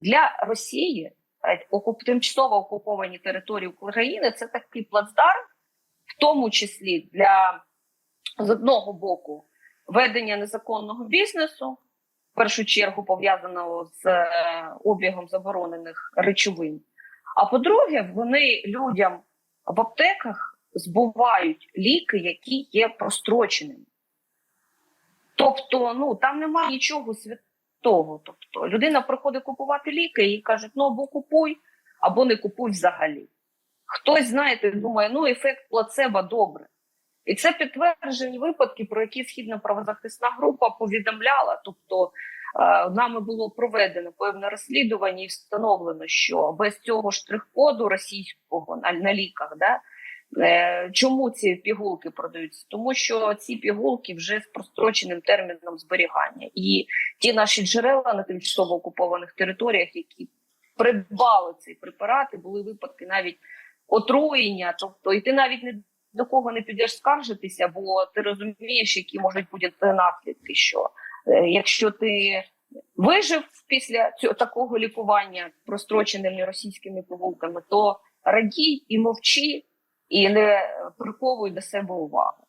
для Росії е, окуп- тимчасово окуповані території України це такий плацдарм, в тому числі для з одного боку ведення незаконного бізнесу, в першу чергу пов'язаного з е, обігом заборонених речовин. А по-друге, вони людям в аптеках збувають ліки, які є простроченими. Тобто, ну там немає нічого святого. Тобто, людина приходить купувати ліки і кажуть, ну або купуй, або не купуй взагалі. Хтось, знаєте, думає, ну ефект плацебо добре. І це підтверджені випадки, про які східна правозахисна група повідомляла. Тобто е, нами було проведено певне розслідування і встановлено, що без цього штрих-коду російського на, на ліках, да, е, чому ці пігулки продаються? Тому що ці пігулки вже з простроченим терміном зберігання. І ті наші джерела на тимчасово окупованих територіях, які придбали цей препарат, і були випадки навіть отруєння, тобто і ти навіть не до кого не підеш скаржитися, бо ти розумієш, які можуть бути наслідки. Що е, якщо ти вижив після цього такого лікування простроченими російськими пігулками, то радій і мовчи, і не приковуй до себе увагу.